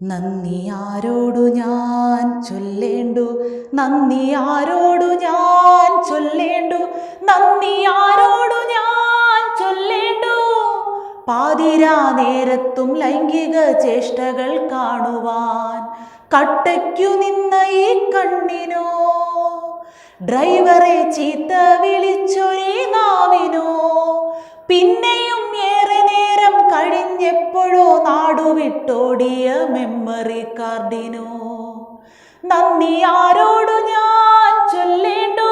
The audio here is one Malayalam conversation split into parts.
നന്ദി ആരോടു ഞാൻ ചൊല്ലേണ്ടു? നന്ദി ആരോടു ഞാൻ ചൊല്ലേണ്ടു? നന്ദി ആരോടു ഞാൻ ചൊല്ലേണ്ടു? പാതിരാ നേരത്തും ലൈംഗിക ചേഷ്ടകൾ കാണുവാൻ കട്ടയ്ക്കു നിന്ന ഈ കണ്ണിനോ ഡ്രൈവറെ ചീത്ത വിളിച്ചൊരേ നാവിനോ പിന്നെയും കഴിഞ്ഞെപ്പോഴോ നാടുവിട്ടോടിയ മെമ്മറി കാർഡിനോ നന്ദി ആരോടു ഞാൻ ചൊല്ലേണ്ടു?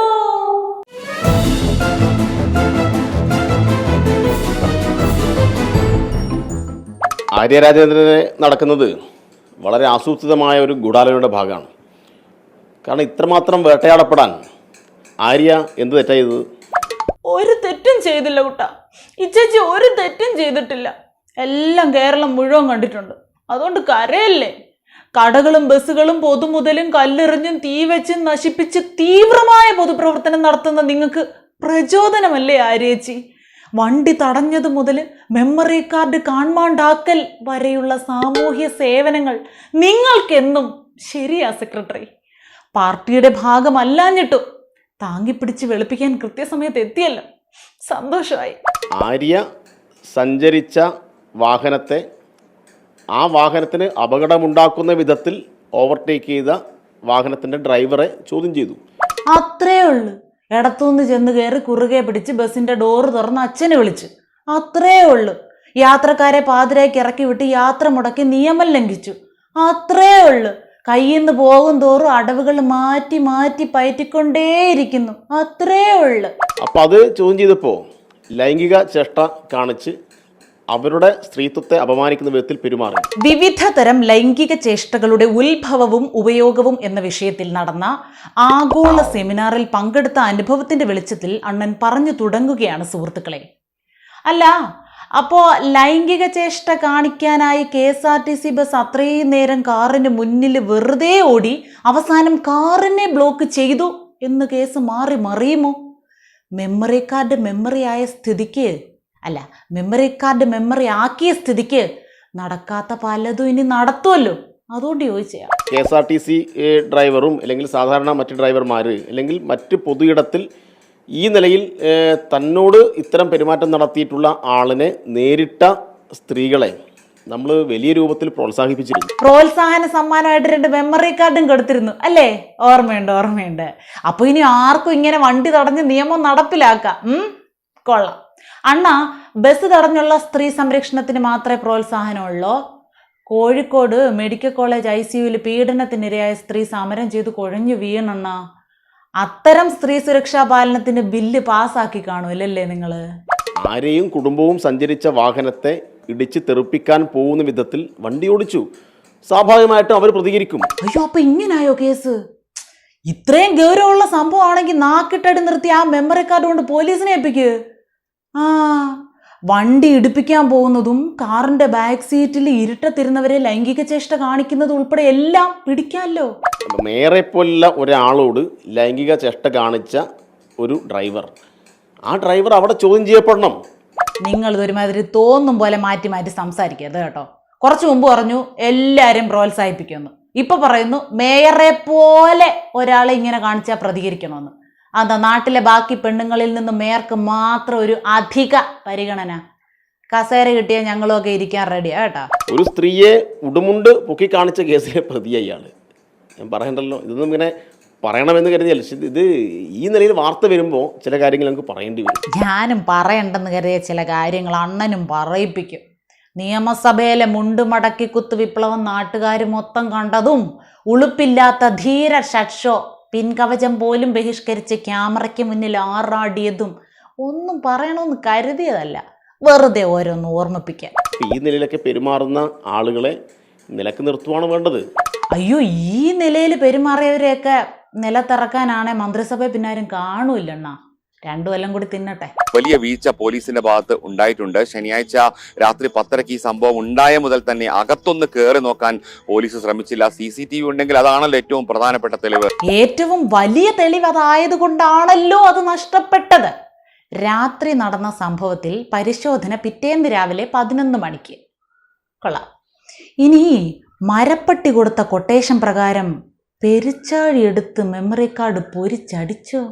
ആര്യരാജേന്ദ്രനെ നടക്കുന്നത് വളരെ ആസൂത്രിതമായ ഒരു ഗൂഢാലോചനയുടെ ഭാഗമാണ്. കാരണം ഇത്രമാത്രം വേട്ടയാടപ്പെടാൻ ആര്യ എന്ത് തെറ്റായത് ചെയ്തത്? ഒരു തെറ്റും ചെയ്തില്ല കുട്ട. ഇച്ചേച്ചി ഒരു തെറ്റും ചെയ്തിട്ടില്ല. എല്ലാം കേരളം മുഴുവൻ കണ്ടിട്ടുണ്ട്. അതുകൊണ്ട് കരയല്ലേ? കടകളും ബസ്സുകളും പൊതുമുതലും കല്ലെറിഞ്ഞും തീ വെച്ചും നശിപ്പിച്ച് തീവ്രമായ പൊതുപ്രവർത്തനം നടത്തുന്ന നിങ്ങൾക്ക് പ്രചോദനമല്ലേ ആര്യേച്ചി? വണ്ടി തടഞ്ഞതു മുതൽ മെമ്മറി കാർഡ് കാൺമാണ്ടാക്കൽ വരെയുള്ള സാമൂഹ്യ സേവനങ്ങൾ നിങ്ങൾക്കെന്നും ശരിയാ സെക്രട്ടറി പാർട്ടിയുടെ ഭാഗമല്ലാഞ്ഞിട്ടും താങ്ങിപ്പിടിച്ച് വെളുപ്പിക്കാൻ കൃത്യസമയത്ത് എത്തിയല്ലോ. സന്തോഷമായി ആര്യ സഞ്ചരിച്ച വാഹനത്തെ ആ വാഹനത്തിന് അപകടമുണ്ടാക്കുന്ന വിധത്തിൽ ഓവർടേക്ക് ചെയ്ത വാഹനത്തിന്റെ ഡ്രൈവറെ ചോദ്യം ചെയ്തു. അത്രേ ഉള്ളു. ഇടത്തുനിന്ന് ചെന്ന് കയറി കുറുകെ പിടിച്ച് ബസ്സിന്റെ ഡോറ് തുറന്ന് അച്ഛനെ വിളിച്ച്. അത്രേ ഉള്ളു. യാത്രക്കാരെ പാതിരേക്ക് ഇറക്കി വിട്ട് യാത്ര മുടക്കി നിയമം ലംഘിച്ചു. അത്രേ ഉള്ളു. കയ്യിൽ നിന്ന് പോകും തോറും അടവുകൾ മാറ്റി മാറ്റി പയറ്റിക്കൊണ്ടേയിരിക്കുന്നു. അത്രേ ഉള്ളു. അപ്പൊ അത് ചോദ്യം ചെയ്തപ്പോ ലൈംഗിക ചേഷ്ട കാണിച്ച് അവരുടെ സ്ത്രീത്വത്തെ അപമാനിക്കുന്ന വിധത്തിൽ പെരുമാറി. വിവിധ തരം ലൈംഗിക ചേഷ്ടകളുടെ ഉത്ഭവവും ഉപയോഗവും എന്ന വിഷയത്തിൽ നടന്ന ആഗോള സെമിനാറിൽ പങ്കെടുത്ത അനുഭവത്തിന്റെ വെളിച്ചത്തിൽ അണ്ണൻ പറഞ്ഞു തുടങ്ങുകയാണ് സുഹൃത്തുക്കളെ. അല്ല അപ്പോ ലൈംഗിക ചേഷ്ട കാണിക്കാനായി K S R T C bus അത്രയും നേരം കാറിന് മുന്നിൽ വെറുതെ ഓടി അവസാനം കാറിനെ ബ്ലോക്ക് ചെയ്തു എന്ന് കേസ് മാറി മറിയുമോ? മെമ്മറി കാർഡ് മെമ്മറി ആയ സ്ഥിതിക്ക് അല്ല മെമ്മറി കാർഡ് മെമ്മറി ആക്കിയ സ്ഥിതിക്ക് നടക്കാത്ത പലതും ഇനി നടത്തുമല്ലോ അതുകൊണ്ട് ചോദിച്ചാൽ K S R T C ഡ്രൈവറും അല്ലെങ്കിൽ സാധാരണ മറ്റ് ഡ്രൈവർമാർ അല്ലെങ്കിൽ മറ്റ് പൊതുയിടത്തിൽ ഈ നിലയിൽ തന്നോട് ഇത്തരം പെരുമാറ്റം നടത്തിയിട്ടുള്ള ആളിനെ നേരിട്ട സ്ത്രീകളെ നമ്മൾ വലിയ രൂപത്തിൽ പ്രോത്സാഹിപ്പിച്ചിരുന്നു. പ്രോത്സാഹന സമ്മാനമായിട്ട് രണ്ട് മെമ്മറി കാർഡും കൊടുത്തിരുന്നു. അല്ലേ? ഓർമ്മയുണ്ട് ഓർമ്മയുണ്ട്. അപ്പോൾ ഇനി ആർക്കും ഇങ്ങനെ വണ്ടി തടഞ്ഞ് നിയമം നടപ്പിലാക്കാം. കൊള്ളാം. അണ്ണ ബസ് തടഞ്ഞുള്ള സ്ത്രീ സംരക്ഷണത്തിന് മാത്രമേ പ്രോത്സാഹനമുള്ളൂ. കോഴിക്കോട് മെഡിക്കൽ കോളേജ് ഐ സിയുവിൽ പീഡനത്തിനിരയായ സ്ത്രീ സമരം ചെയ്ത് കുഴഞ്ഞു വീണണ്ണ. അത്തരം സ്ത്രീ സുരക്ഷാ പാലനത്തിന് ബില്ല് പാസ്സാക്കി കാണുമല്ലേ നിങ്ങൾ ആരെയും കുടുംബവും സഞ്ചരിച്ച വാഹനത്തെ ഇടിച്ച് തെറിപ്പിക്കാൻ പോകുന്ന വിധത്തിൽ വണ്ടി ഓടിച്ചു. സ്വാഭാവികമായിട്ടും അവർ പ്രതികരിക്കും. അയ്യോ അപ്പൊ ഇങ്ങനായോ കേസ്? ഇത്രയും ഗൗരവമുള്ള സംഭവമാണെങ്കിൽ നാക്കിട്ടടി നിർത്തി ആ മെമ്മറി കാർഡ് കൊണ്ട് പോലീസിനെ ഏൽപ്പിക്ക്. ആ വണ്ടി ഇടിപ്പിക്കാൻ പോകുന്നതും കാറിന്റെ ബാക്ക് സീറ്റിൽ ഇരുട്ടത്തിരുന്നവരെ ലൈംഗിക ചേഷ്ട കാണിക്കുന്നത് ഉൾപ്പെടെ എല്ലാം പിടിക്കാമല്ലോ മേറെ പോലുള്ള ഒരാളോട് ലൈംഗിക ചേഷ്ട കാണിച്ച ഒരു ഡ്രൈവർ ആ ഡ്രൈവർ അവിടെ ചോദ്യം ചെയ്യപ്പെടണം. നിങ്ങൾ ഒരുമാതിരി തോന്നും പോലെ മാറ്റി മാറ്റി സംസാരിക്കരുത് കേട്ടോ. കുറച്ചു മുമ്പ് പറഞ്ഞു എല്ലാവരും പ്രോത്സാഹിപ്പിക്കുമെന്ന് ഇപ്പൊ പറയുന്നു മേയറെ പോലെ ഒരാളെ ഇങ്ങനെ കാണിച്ചാൽ പ്രതികരിക്കണമെന്ന് അതാ നാട്ടിലെ ബാക്കി പെണ്ണുങ്ങളിൽ നിന്ന് മേർക്ക് മാത്രം ഒരു അധിക പരിഗണന. കസേര കിട്ടിയാൽ ഞങ്ങളൊക്കെ ഇരിക്കാൻ റെഡിയാ കേട്ടോ. ഒരു സ്ത്രീയെ ഉടുമുണ്ട് പൊക്കി കാണിച്ച കേസിലെ പ്രതിയായാണ് ഞാൻ പറയണ്ടല്ലോ ഇതൊന്നും ഇങ്ങനെ പറയണമെന്ന് കരുതിയല്ല. ഇത് ഈ നിലയിൽ വാർത്ത വരുമ്പോൾ ചില കാര്യങ്ങൾ നമുക്ക് പറയേണ്ടി വരും. ഞാനും പറയണ്ടെന്ന് കരുതിയ ചില കാര്യങ്ങൾ അണ്ണനും പറയിപ്പിക്കും. നിയമസഭയിലെ മുണ്ട് മടക്കി കുത്ത് വിപ്ലവം നാട്ടുകാർ മൊത്തം കണ്ടതും ഉളുപ്പില്ലാത്ത ധീര ഷഡ്ഷോ പിൻകവചം പോലും ബഹിഷ്കരിച്ച് ക്യാമറയ്ക്ക് മുന്നിൽ ആറാടിയതും ഒന്നും പറയണമെന്ന് കരുതിയതല്ല. വെറുതെ ഓരോന്ന് ഓർമ്മിപ്പിക്കാൻ. ഈ നിലയിലൊക്കെ പെരുമാറുന്ന ആളുകളെ നിലയ്ക്ക് നിർത്തുവാണ് വേണ്ടത്. അയ്യോ ഈ നിലയിൽ പെരുമാറിയവരെയൊക്കെ നിലത്തിറക്കാനാണെ മന്ത്രിസഭയെ പിന്നാരും കാണൂല്ലണ്ണ. രണ്ടു കൊല്ലം കൂടി തിന്നട്ടെ. വലിയ വീഴ്ച പോലീസിന്റെ ഭാഗത്ത് ഉണ്ടായിട്ടുണ്ട്. ശനിയാഴ്ച രാത്രി പത്തരയ്ക്ക് ഈ സംഭവം ഉണ്ടായ മുതൽ തന്നെ അകത്തൊന്ന് കയറി നോക്കാൻ പോലീസ് ശ്രമിച്ചില്ല. സി സി ടി വി ഉണ്ടെങ്കിൽ അതാണല്ലോ ഏറ്റവും പ്രധാനപ്പെട്ട തെളിവ്. ഏറ്റവും വലിയ തെളിവ് അതായത് കൊണ്ടാണല്ലോ അത് നഷ്ടപ്പെട്ടത്? രാത്രി നടന്ന സംഭവത്തിൽ പരിശോധന പിറ്റേന്ന് രാവിലെ പതിനൊന്ന് മണിക്ക്. കൊള്ളാം. ഇനി മരപ്പെട്ടി കൊടുത്ത കൊട്ടേഷൻ പ്രകാരം പെരിച്ചാഴി എടുത്ത് മെമ്മറി കാർഡ് പൊരിച്ചടിച്ചോ?